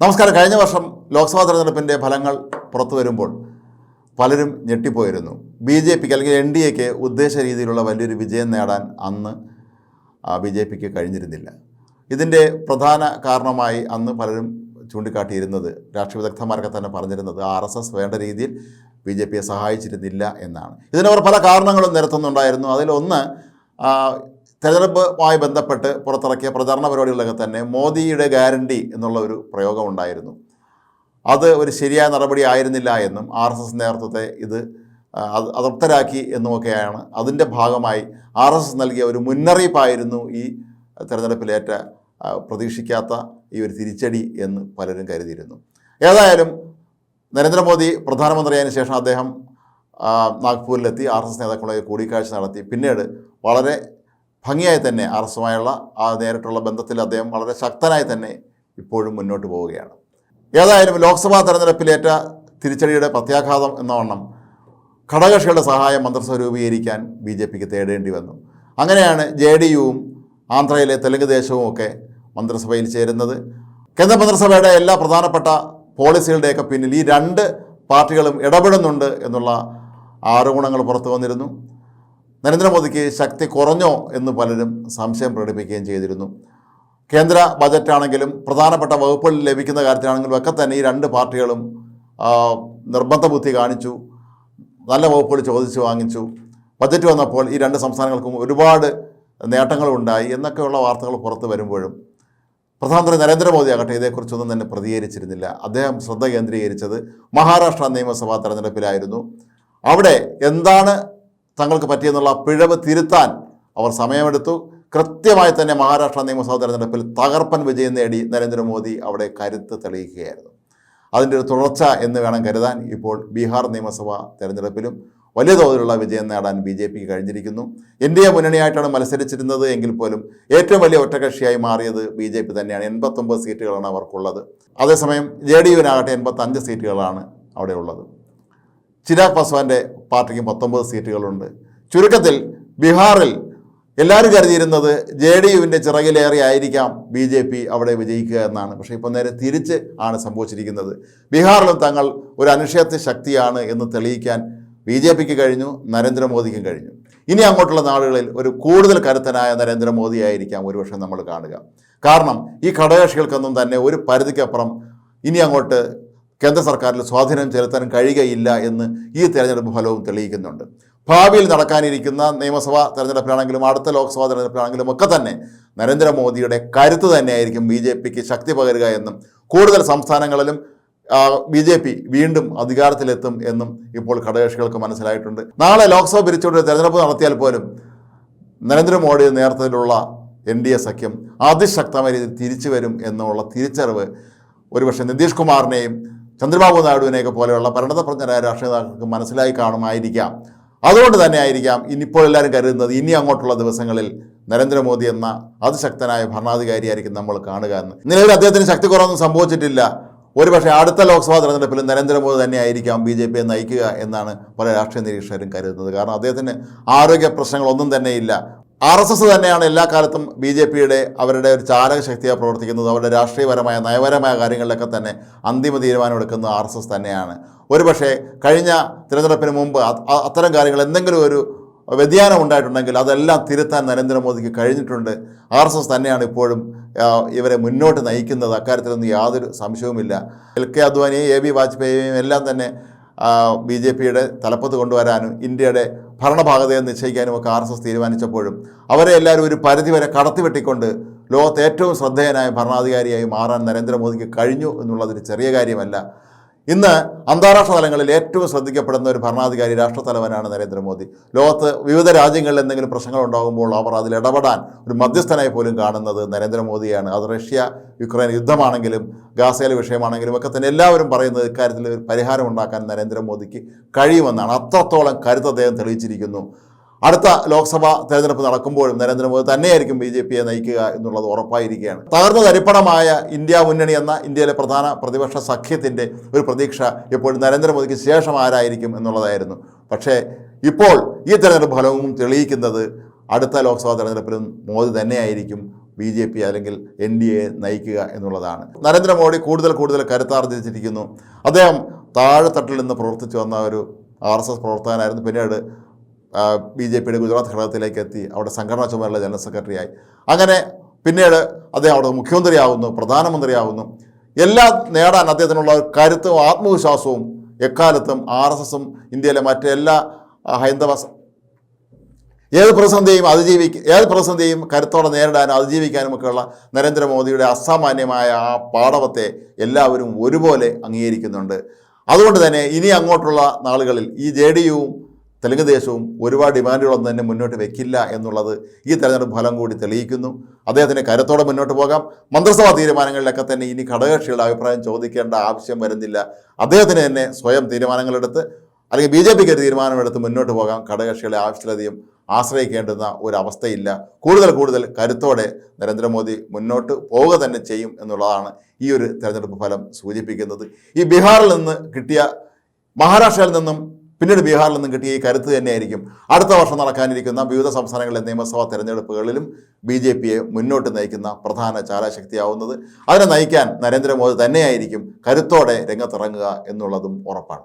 നമസ്കാരം. കഴിഞ്ഞ വർഷം ലോക്സഭാ തെരഞ്ഞെടുപ്പിന്റെ ഫലങ്ങൾ പുറത്തു വരുമ്പോൾ പലരും ഞെട്ടിപ്പോയിരുന്നു. ബി ജെ പിക്ക് അല്ലെങ്കിൽ എൻ ഡി എക്ക് ഉദ്ദേശ രീതിയിലുള്ള വലിയൊരു വിജയം നേടാൻ അന്ന് ബി ജെ പിക്ക് കഴിഞ്ഞിരുന്നില്ല. ഇതിന്റെ പ്രധാന കാരണമായി അന്ന് പലരും ചൂണ്ടിക്കാട്ടിയിരുന്നത് രാഷ്ട്രീയ വിദഗ്ധന്മാരൊക്കെ തന്നെ പറഞ്ഞിരുന്നത് ആർ എസ് എസ് വേണ്ട രീതിയിൽ ബി ജെ പിയെ സഹായിച്ചിരുന്നില്ല എന്നാണ്. ഇതിനവർ പല കാരണങ്ങളും നിരത്തുന്നുണ്ടായിരുന്നു. അതിലൊന്ന് തെരഞ്ഞെടുപ്പുമായി ബന്ധപ്പെട്ട് പുറത്തിറക്കിയ പ്രചാരണ പരിപാടികളിലൊക്കെ തന്നെ മോദിയുടെ ഗ്യാരണ്ടി എന്നുള്ള ഒരു പ്രയോഗം ഉണ്ടായിരുന്നു. അത് ഒരു ശരിയായ നടപടി ആയിരുന്നില്ല എന്നും ആർ എസ് എസ് നേതൃത്വത്തെ ഇത് അതൃപ്തരാക്കി എന്നുമൊക്കെയാണ് അതിന്റെ ഭാഗമായി ആർ എസ് എസ് നൽകിയ ഒരു മുന്നറിയിപ്പായിരുന്നു ഈ തെരഞ്ഞെടുപ്പിലേറ്റ പ്രതീക്ഷിക്കാത്ത ഈ ഒരു തിരിച്ചടി എന്ന് പലരും കരുതിയിരുന്നു. ഏതായാലും നരേന്ദ്രമോദി പ്രധാനമന്ത്രിയായതിനു ശേഷം അദ്ദേഹം നാഗ്പൂരിലെത്തി ആർ എസ് എസ് നേതാക്കളുമായി കൂടിക്കാഴ്ച നടത്തി. പിന്നീട് വളരെ ഭംഗിയായി തന്നെ ആർ എസ് എസുമായുള്ള ആ നേരിട്ടുള്ള ബന്ധത്തിൽ അദ്ദേഹം വളരെ ശക്തനായി തന്നെ ഇപ്പോഴും മുന്നോട്ട് പോവുകയാണ്. ഏതായാലും ലോക്സഭാ തെരഞ്ഞെടുപ്പിലേറ്റ തിരിച്ചടിയുടെ പ്രത്യാഘാതം എന്ന വണ്ണം ഘടകകക്ഷികളുടെ സഹായം മന്ത്രിസഭ രൂപീകരിക്കാൻ ബി ജെ പിക്ക് തേടേണ്ടി വന്നു. അങ്ങനെയാണ് ജെ ഡി യുവും ആന്ധ്രയിലെ തെലുങ്ക് ദേശവും ഒക്കെ മന്ത്രിസഭയിൽ ചേരുന്നത്. കേന്ദ്ര മന്ത്രിസഭയുടെ എല്ലാ പ്രധാനപ്പെട്ട പോളിസികളുടെയൊക്കെ പിന്നിൽ ഈ രണ്ട് പാർട്ടികളും ഇടപെടുന്നുണ്ട് എന്നുള്ള ആരോപണങ്ങൾ പുറത്തു വന്നിരുന്നു. നരേന്ദ്രമോദിക്ക് ശക്തി കുറഞ്ഞോ എന്ന് പലരും സംശയം പ്രകടിപ്പിക്കുകയും ചെയ്തിരുന്നു. കേന്ദ്ര ബജറ്റാണെങ്കിലും പ്രധാനപ്പെട്ട വകുപ്പുകളിൽ ലഭിക്കുന്ന കാര്യത്തിലാണെങ്കിലും ഒക്കെ തന്നെ ഈ രണ്ട് പാർട്ടികളും നിർബന്ധ ബുദ്ധി കാണിച്ചു നല്ല വകുപ്പുകൾ ചോദിച്ചു വാങ്ങിച്ചു. ബജറ്റ് വന്നപ്പോൾ ഈ രണ്ട് സംസ്ഥാനങ്ങൾക്കും ഒരുപാട് നേട്ടങ്ങളുണ്ടായി എന്നൊക്കെയുള്ള വാർത്തകൾ പുറത്തു വരുമ്പോഴും പ്രധാനമന്ത്രി നരേന്ദ്രമോദി ആകട്ടെ ഇതേക്കുറിച്ചൊന്നും തന്നെ പ്രതികരിച്ചിരുന്നില്ല. അദ്ദേഹം ശ്രദ്ധ കേന്ദ്രീകരിച്ചത് മഹാരാഷ്ട്ര നിയമസഭാ തെരഞ്ഞെടുപ്പിലായിരുന്നു. അവിടെ എന്താണ് തങ്ങൾക്ക് പറ്റിയെന്നുള്ള പിഴവ് തിരുത്താൻ അവർ സമയമെടുത്തു. കൃത്യമായി തന്നെ മഹാരാഷ്ട്ര നിയമസഭാ തെരഞ്ഞെടുപ്പിൽ തകർപ്പൻ വിജയം നേടി നരേന്ദ്രമോദി അവിടെ കരുത്ത് തെളിയിക്കുകയായിരുന്നു. അതിന്റെ ഒരു തുടർച്ച എന്ന് വേണം കരുതാൻ ഇപ്പോൾ ബീഹാർ നിയമസഭാ തെരഞ്ഞെടുപ്പിലും വലിയ തോതിലുള്ള വിജയം നേടാൻ ബി ജെ പിക്ക് കഴിഞ്ഞിരിക്കുന്നു. എൻ ഡി എ മുന്നണിയായിട്ടാണ് മത്സരിച്ചിരുന്നത് എങ്കിൽ പോലും ഏറ്റവും വലിയ ഒറ്റകക്ഷിയായി മാറിയത് ബി ജെ പി തന്നെയാണ്. എൺപത്തൊമ്പത് സീറ്റുകളാണ് അവർക്കുള്ളത്. അതേസമയം ജെ ഡി യുവിനാകട്ടെ എൺപത്തഞ്ച് സീറ്റുകളാണ് അവിടെ ഉള്ളത് ചിരാഗ് പാസ്വാന്റെ പാർട്ടിക്ക് പത്തൊമ്പത് സീറ്റുകളുണ്ട്. ചുരുക്കത്തിൽ ബീഹാറിൽ എല്ലാവരും കരുതിയിരുന്നത് ജെ ഡി യുവിന്റെ ചിറകിലേറെ ആയിരിക്കാം ബി ജെ പി അവിടെ വിജയിക്കുക എന്നാണ്. പക്ഷേ ഇപ്പോൾ നേരെ തിരിച്ച് ആണ് സംഭവിച്ചിരിക്കുന്നത്. ബീഹാറിലും തങ്ങൾ ഒരു അനിഷേധ്യ ശക്തിയാണ് എന്ന് തെളിയിക്കാൻ ബി ജെ പിക്ക് കഴിഞ്ഞു നരേന്ദ്രമോദിക്കും കഴിഞ്ഞു. ഇനി അങ്ങോട്ടുള്ള നാടുകളിൽ ഒരു കൂടുതൽ കരുത്തനായ നരേന്ദ്രമോദി ആയിരിക്കാം ഒരുപക്ഷെ നമ്മൾ കാണുക. കാരണം ഈ ഘടകകക്ഷികൾക്കൊന്നും തന്നെ ഒരു പരിധിക്കപ്പുറം ഇനി അങ്ങോട്ട് കേന്ദ്ര സർക്കാരിൽ സ്വാധീനം ചെലുത്താൻ കഴിയുകയില്ല എന്ന് ഈ തെരഞ്ഞെടുപ്പ് ഫലവും തെളിയിക്കുന്നുണ്ട്. ഭാവിയിൽ നടക്കാനിരിക്കുന്ന നിയമസഭാ തെരഞ്ഞെടുപ്പിലാണെങ്കിലും അടുത്ത ലോക്സഭാ തെരഞ്ഞെടുപ്പിലാണെങ്കിലും ഒക്കെ തന്നെ നരേന്ദ്രമോദിയുടെ കരുത്ത് തന്നെയായിരിക്കും ബി ജെ പിക്ക് ശക്തി പകരുക എന്നും കൂടുതൽ സംസ്ഥാനങ്ങളിലും ബി ജെ പി വീണ്ടും അധികാരത്തിലെത്തും എന്നും ഇപ്പോൾ ഘടകകക്ഷികൾക്ക് മനസ്സിലായിട്ടുണ്ട്. നാളെ ലോക്സഭ പിരിച്ചുകൊണ്ട് തെരഞ്ഞെടുപ്പ് നടത്തിയാൽ പോലും നരേന്ദ്രമോദി നേതൃത്വത്തിലുള്ള എൻ ഡി എ സഖ്യം അതിശക്തമായ രീതിയിൽ തിരിച്ചു വരും എന്നുള്ള തിരിച്ചറിവ് ഒരുപക്ഷെ നിതീഷ് കുമാറിനെയും ചന്ദ്രബാബു നായിഡുവിനെയൊക്കെ പോലെയുള്ള പരിണതപ്രജ്ഞരായ രാഷ്ട്രീയ നേതാക്കൾക്ക് മനസ്സിലായി കാണുമായിരിക്കാം. അതുകൊണ്ട് തന്നെ ആയിരിക്കാം ഇനിയിപ്പോൾ എല്ലാവരും കരുതുന്നത് ഇനി അങ്ങോട്ടുള്ള ദിവസങ്ങളിൽ നരേന്ദ്രമോദി എന്ന അതിശക്തനായ ഭരണാധികാരിയായിരിക്കും നമ്മൾ കാണുക എന്ന്. നിലവിൽ അദ്ദേഹത്തിന് ശക്തി കുറവൊന്നും സംഭവിച്ചിട്ടില്ല. ഒരുപക്ഷെ അടുത്ത ലോക്സഭാ തെരഞ്ഞെടുപ്പിൽ നരേന്ദ്രമോദി തന്നെ ആയിരിക്കാം ബി ജെ പിയെ നയിക്കുക എന്നാണ് പല രാഷ്ട്രീയ നിരീക്ഷകരും കരുതുന്നത്. കാരണം അദ്ദേഹത്തിന് ആരോഗ്യ പ്രശ്നങ്ങളൊന്നും തന്നെയില്ല. ആർ എസ് എസ് തന്നെയാണ് എല്ലാ കാലത്തും ബി ജെ പിയുടെ അവരുടെ ഒരു ചാലക ശക്തിയായി പ്രവർത്തിക്കുന്നത്. അവരുടെ രാഷ്ട്രീയപരമായ നയപരമായ കാര്യങ്ങളിലൊക്കെ തന്നെ അന്തിമ തീരുമാനമെടുക്കുന്നത് ആർ എസ് എസ് തന്നെയാണ്. ഒരുപക്ഷെ കഴിഞ്ഞ തിരഞ്ഞെടുപ്പിന് മുമ്പ് അത്തരം കാര്യങ്ങൾ എന്തെങ്കിലും ഒരു വ്യതിയാനം ഉണ്ടായിട്ടുണ്ടെങ്കിൽ അതെല്ലാം തിരുത്താൻ നരേന്ദ്രമോദിക്ക് കഴിഞ്ഞിട്ടുണ്ട്. ആർ എസ് എസ് തന്നെയാണ് ഇപ്പോഴും ഇവരെ മുന്നോട്ട് നയിക്കുന്നത്. അക്കാര്യത്തിലൊന്നും യാതൊരു സംശയവുമില്ല. എൽ കെ അദ്വാനിയും എ ബി വാജ്പേയിയും എല്ലാം തന്നെ ബി ജെ പിയുടെ തലപ്പത്ത് കൊണ്ടുവരാനും ഇന്ത്യയുടെ ഭരണഭാഗതയെ നിശ്ചയിക്കാനും ഒക്കെ ആർ എസ് എസ് തീരുമാനിച്ചപ്പോഴും അവരെ എല്ലാവരും ഒരു പരിധിവരെ കടത്തിവെട്ടിക്കൊണ്ട് ലോകത്തെ ഏറ്റവും ശ്രദ്ധേയനായ ഭരണാധികാരിയായി മാറാൻ നരേന്ദ്രമോദിക്ക് കഴിഞ്ഞു എന്നുള്ളതൊരു ചെറിയ കാര്യമല്ല. ഇന്ന് അന്താരാഷ്ട്ര തലങ്ങളിൽ ഏറ്റവും ശ്രദ്ധിക്കപ്പെടുന്ന ഒരു ഭരണാധികാരി രാഷ്ട്രത്തലവനാണ് നരേന്ദ്രമോദി. ലോകത്ത് വിവിധ രാജ്യങ്ങളിൽ എന്തെങ്കിലും പ്രശ്നങ്ങൾ ഉണ്ടാകുമ്പോൾ അവർ അതിൽ ഇടപെടാൻ ഒരു മധ്യസ്ഥനായി പോലും കാണുന്നത് നരേന്ദ്രമോദിയാണ്. അത് റഷ്യ യുക്രൈൻ യുദ്ധമാണെങ്കിലും ഗാസയിലെ വിഷയമാണെങ്കിലും ഒക്കെ തന്നെ എല്ലാവരും പറയുന്നത് ഇക്കാര്യത്തിൽ ഒരു പരിഹാരം ഉണ്ടാക്കാൻ നരേന്ദ്രമോദിക്ക് കഴിയുമെന്നാണ്. അത്രത്തോളം കരുത്ത് അദ്ദേഹം തെളിയിച്ചിരിക്കുന്നു. അടുത്ത ലോക്സഭാ തെരഞ്ഞെടുപ്പ് നടക്കുമ്പോഴും നരേന്ദ്രമോദി തന്നെയായിരിക്കും ബി ജെ പിയെ നയിക്കുക എന്നുള്ളത് ഉറപ്പായിരിക്കുകയാണ്. തകർന്ന തരിപ്പണമായ ഇന്ത്യ മുന്നണി എന്ന ഇന്ത്യയിലെ പ്രധാന പ്രതിപക്ഷ സഖ്യത്തിന്റെ ഒരു പ്രതീക്ഷ എപ്പോഴും നരേന്ദ്രമോദിക്ക് ശേഷം ആരായിരിക്കും എന്നുള്ളതായിരുന്നു. പക്ഷേ ഇപ്പോൾ ഈ തെരഞ്ഞെടുപ്പ് ഫലവും തെളിയിക്കുന്നത് അടുത്ത ലോക്സഭാ തെരഞ്ഞെടുപ്പിലും മോദി തന്നെയായിരിക്കും ബി ജെ പി അല്ലെങ്കിൽ എൻ ഡി എ നയിക്കുക എന്നുള്ളതാണ്. നരേന്ദ്രമോദി കൂടുതൽ കൂടുതൽ കരുത്താർജിച്ചിരിക്കുന്നു. അദ്ദേഹം താഴെത്തട്ടിൽ നിന്ന് പ്രവർത്തിച്ചു വന്ന ഒരു ആർ എസ് എസ് പ്രവർത്തകനായിരുന്നു. പിന്നീട് ബി ജെ പിയുടെ ഗുജറാത്ത് ഘടകത്തിലേക്ക് എത്തി. അവിടെ സംഘടനാ ചുമതല ജനറൽ സെക്രട്ടറിയായി. അങ്ങനെ പിന്നീട് അദ്ദേഹം അവിടെ മുഖ്യമന്ത്രിയാവുന്നു പ്രധാനമന്ത്രിയാവുന്നു. എല്ലാം നേടാൻ അദ്ദേഹത്തിനുള്ള കരുത്തും ആത്മവിശ്വാസവും എക്കാലത്തും ആർ എസ് എസും ഇന്ത്യയിലെ മറ്റെല്ലാ ഹൈന്ദവ ഏത് പ്രതിസന്ധിയും അതിജീവിക്ക ഏത് പ്രതിസന്ധിയും കരുത്തോടെ നേരിടാനും അതിജീവിക്കാനും ഒക്കെയുള്ള നരേന്ദ്രമോദിയുടെ അസാമാന്യമായ ആ പാടവത്തെ എല്ലാവരും ഒരുപോലെ അംഗീകരിക്കുന്നുണ്ട്. അതുകൊണ്ട് തന്നെ ഇനി അങ്ങോട്ടുള്ള നാളുകളിൽ ഈ ജെ ഡി യുവും തെലുങ്ക് ദേശവും ഒരുപാട് ഡിമാൻഡുകളൊന്നും തന്നെ മുന്നോട്ട് വെക്കില്ല എന്നുള്ളത് ഈ തെരഞ്ഞെടുപ്പ് ഫലം കൂടി തെളിയിക്കുന്നു. അദ്ദേഹത്തിന് കരുത്തോടെ മുന്നോട്ട് പോകാം. മന്ത്രിസഭാ തീരുമാനങ്ങളിലൊക്കെ തന്നെ ഇനി ഘടകകക്ഷികളുടെ അഭിപ്രായം ചോദിക്കേണ്ട ആവശ്യം വരുന്നില്ല. അദ്ദേഹത്തിന് തന്നെ സ്വയം തീരുമാനങ്ങളെടുത്ത് അല്ലെങ്കിൽ ബി ജെ പിക്ക് ഒരു തീരുമാനമെടുത്ത് മുന്നോട്ട് പോകാം. ഘടകകക്ഷികളെ ആവശ്യത്തിലധികം ആശ്രയിക്കേണ്ടുന്ന ഒരവസ്ഥയില്ല കൂടുതൽ കൂടുതൽ കരുത്തോടെ നരേന്ദ്രമോദി മുന്നോട്ട് പോവുക തന്നെ ചെയ്യും എന്നുള്ളതാണ് ഈ ഒരു തെരഞ്ഞെടുപ്പ് ഫലം സൂചിപ്പിക്കുന്നത്. ഈ ബീഹാറിൽ നിന്ന് കിട്ടിയ മഹാരാഷ്ട്രയിൽ നിന്നും പിന്നീട് ബീഹാറിൽ നിന്നും കിട്ടിയ ഈ കരുത്ത് തന്നെയായിരിക്കും അടുത്ത വർഷം നടക്കാനിരിക്കുന്ന വിവിധ സംസ്ഥാനങ്ങളിലെ നിയമസഭാ തെരഞ്ഞെടുപ്പുകളിലും ബി ജെ പിയെ മുന്നോട്ട് നയിക്കുന്ന പ്രധാന ചാലാശക്തിയാവുന്നത് അതിനെ നയിക്കാൻ നരേന്ദ്രമോദി തന്നെയായിരിക്കും കരുത്തോടെ രംഗത്തിറങ്ങുക എന്നുള്ളതും ഉറപ്പാണ്.